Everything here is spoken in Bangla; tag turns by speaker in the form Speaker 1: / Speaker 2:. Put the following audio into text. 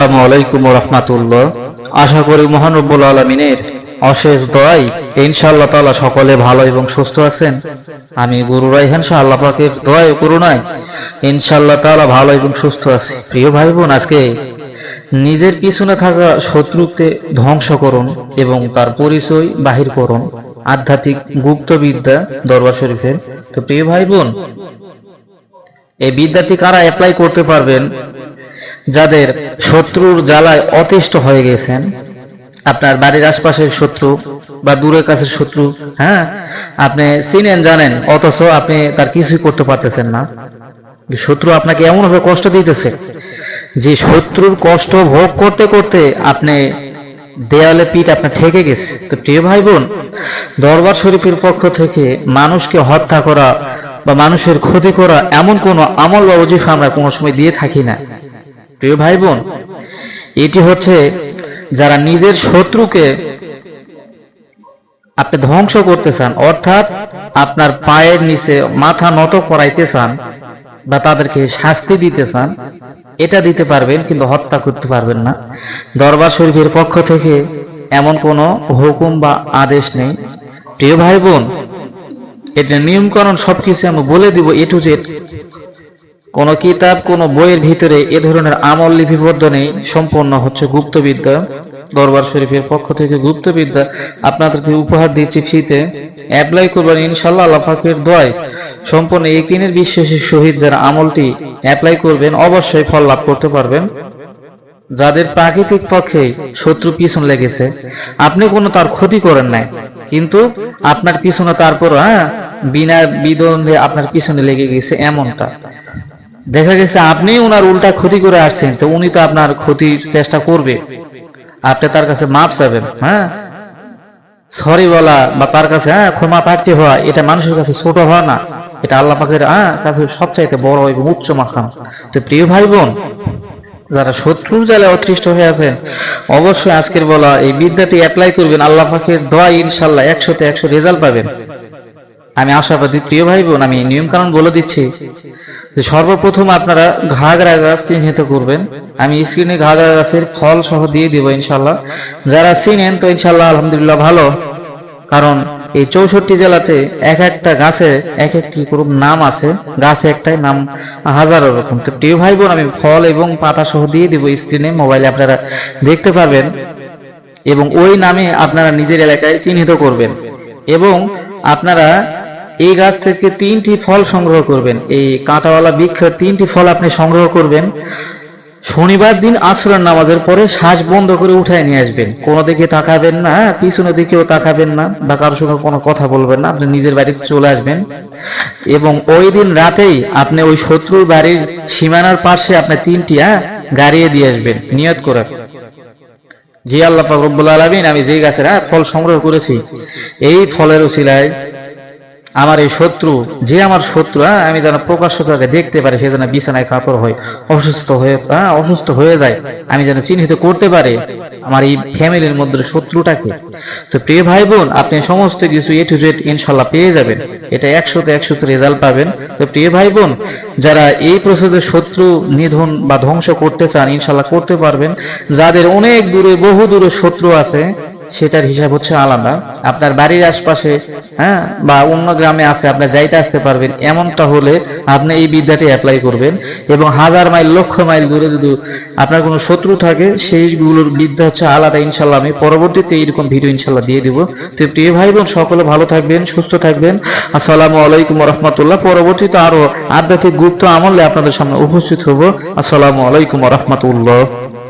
Speaker 1: আসসালামু আলাইকুম রহমাতুল্লাহ। আশা করি মহানব্বুল আলমিনের অশেষ দোয়াই ইনশাআল্লাহ তাআলা সকলে ভালো এবং সুস্থ আছেন। আমি গুরু রাইহান শাহ, আল্লাহ পাকের দোয়াই ও করুণায় ইনশাআল্লাহ তাআলা ভালো এবং সুস্থ আছি। প্রিয় ভাই বোন আজকে নিজের পিছনে থাকা শত্রুকে ধ্বংস করুন এবং তার পরিচয় বাহির করুন। আধ্যাত্মিক গুপ্ত বিদ্যা দরবার শরীফের। তো প্রিয় ভাই বোন এই বিদ্যাটি কারা অ্যাপ্লাই করতে পারবেন? যাদের শত্রুর জ্বালায় অতিষ্ঠ হয়ে গেছেন, আপনার বাড়ির আশপাশের শত্রু বা দূরের কাছের শত্রু হ্যাঁ? আপনি চিনেন, জানেন, অথচ আপনি তার কিছুই করতে পারতেছেন না। শত্রু আপনাকে এমনভাবে কষ্ট দিতেছে, যে শত্রুর কষ্ট ভোগ করতে করতে আপনি দেয়ালে পিঠ আপনার ঠেকে গেছে। তো প্রিয় ভাই বোন দরবার শরীফের পক্ষ থেকে মানুষকে হত্যা করা বা মানুষের ক্ষতি করা এমন কোন আমল বা অজিফা আমরা কোনো সময় দিয়ে থাকি না। প্রিয় ভাই বোন এটি হচ্ছে যারা নিজের শত্রুকে আপনি ধ্বংস করতে চান, অর্থাৎ আপনার পায়ের নিচে মাথা নত করাইতে চান বা তাদেরকে শাস্তি দিতে চান, এটা দিতে পারবেন কিন্তু হত্যা করতে পারবেন না। দরবার শরীফের পক্ষ থেকে এমন কোনো হুকুম বা আদেশ নেই। প্রিয় ভাই বোন এটা নিয়মকরণ সবকিছু আমি বলে দিব এ টু জেড। কোন কিতাব, কোন বইয়ের ভিতরে এ ধরনের আমল লিপিবদ্ধ নেই, সম্পূর্ণ হচ্ছে গুপ্তবিদ্যা। দরবার শরীফের পক্ষ থেকে গুপ্তবিদ্যা আপনাদেরকে উপহার দিচ্ছি ফ্রিতে। অ্যাপ্লাই করবেন ইনশাল্লাহ আল্লাহ পাকের দোয়ায়। সম্পূর্ণ একিনের বিশ্বাসের সহিত যারা আমলটি অ্যাপ্লাই করবেন, অবশ্যই ফল লাভ করতে পারবেন। যাদের প্রাকৃতিক পক্ষে শত্রু পিছন লেগেছে, আপনি কোনো তার ক্ষতি করেন নাই। কিন্তু আপনার পিছনে তারপর হ্যাঁ বিনা বিদ্বন্দ্বে আপনার পিছনে লেগে গেছে এমনটা। দেখা গেছে আপনি ওনার উল্টা ক্ষতি করে আসছেন, তো উনি তো আপনার ক্ষতির চেষ্টা করবে। আপনি তার কাছে মাপ চাবেন হ্যাঁ? সরি বলা বা তার কাছে হ্যাঁ ক্ষমা প্রার্থী হওয়া, এটা মানুষের কাছে ছোট হওয়া না। এটা আল্লাহ পাকের হ্যাঁ কাছে সবচাইতে বড় এবং উচ্চ মাখাম তো প্রিয় ভাই বোন যারা শত্রুর জালে অতৃষ্ট হয়ে আছেন, অবশ্যই আজকের বলা এই বিদ্যাটি অ্যাপ্লাই করবেন। আল্লাহ পাকের দোয়া ইনশাল্লাহ একশোতে একশো রেজাল্ট পাবেন। আমি আশাবাদী প্রিয় ভাই বোন আমি নিয়ম কারণ বলে দিচ্ছি যে সর্বপ্রথম আপনারা ঘাগরা গাছ চিহ্নিত করবেন। আমি স্ক্রিনে ঘাগরা গাছের ফল সহ দিয়ে দিব ইনশাল্লাহ যারা চিনেন তো ইনশাল্লাহ আলহামদুলিল্লাহ ভালো। কারণ এই চৌষট্টি জেলাতে এক একটা গাছে এক একটি করুম নাম আছে। গাছে একটাই নাম হাজারো রকম। তো প্রিয় ভাই বোন আমি ফল এবং পাতা সহ দিয়ে দিব স্ক্রিনে মোবাইলে আপনারা দেখতে পাবেন এবং ওই নামে আপনারা নিজের এলাকায় চিহ্নিত করবেন। এবং আপনারা এই গাছ থেকে তিনটি ফল সংগ্রহ করবেন। এই কাঁটাওয়ালা বৃক্ষের তিনটি ফল আপনি সংগ্রহ করবেন। শনিবার দিন আসরের নামাজের পরে শ্বাস বন্ধ করে উঠায় নিয়ে আসবেন। কোনো দিকে তাকাবেন না, পিছনের দিকেও তাকাবেন না বা কারোর সঙ্গে কোনো কথা বলবেন না, আপনি নিজের বাড়িতে চলে আসবেন। এবং ওই দিন রাতেই আপনি ওই শত্রুর বাড়ির সীমানার পাশে আপনি তিনটি হ্যাঁ গাড়িয়ে দিয়ে আসবেন, নিয়ত করে। জি আল্লাহ রব্বুল আলামিন, আমি যে গাছের হ্যাঁ ফল সংগ্রহ করেছি, এই ফলের উসিলায় আমার এই শত্রু, যে আমার শত্রু হ্যাঁ আমি যেন প্রকাশ্য তাকে দেখতে পারে, সে যেন বিছানায় কাতর হয়, অসুস্থ হয়ে হ্যাঁ অসুস্থ হয়ে যায়, আমি যেন চিহ্নিত করতে পারে আমার এই ফ্যামিলির মধ্যে শত্রুটাকে। তো প্রিয় ভাই বোন আপনি সমস্ত কিছু এ টু জেড ইনশাল্লাহ পেয়ে যাবেন। এটা একশোতে একশোতে রেজাল্ট পাবেন। তো প্রিয় ভাই বোন যারা এই প্রসেসে শত্রু নিধন বা ধ্বংস করতে চান, ইনশাল্লাহ করতে পারবেন। যাদের অনেক দূরে, বহু দূরে শত্রু আছে সেটার হিসাব হচ্ছে আলাদা। আপনার বাড়ির আশপাশে হ্যাঁ বা অন্য গ্রামে আছে, আপনি যাইতে আসতে পারবেন। এমনটা হলে আপনি এই বিদ্যাটি অ্যাপ্লাই করবেন। এবং হাজার মাইল, লক্ষ মাইল দূরে যদি আপনার কোনো শত্রু থাকে, সেইগুলোর বিদ্যা হচ্ছে আলাদা ইনশাল্লাহ আমি পরবর্তীতে এইরকম ভিডিও ইনশাল্লাহ দিয়ে দিব। তো প্রিয় ভাই বোন সকলে ভালো থাকবেন, সুস্থ থাকবেন। আসসালামু আলাইকুম রহমতুল্লাহ পরবর্তীতে আরও আধ্যাত্মিক গুপ্ত আমলে আপনাদের সামনে উপস্থিত হব। আসসালামু আলাইকুম রহমতুল্লাহ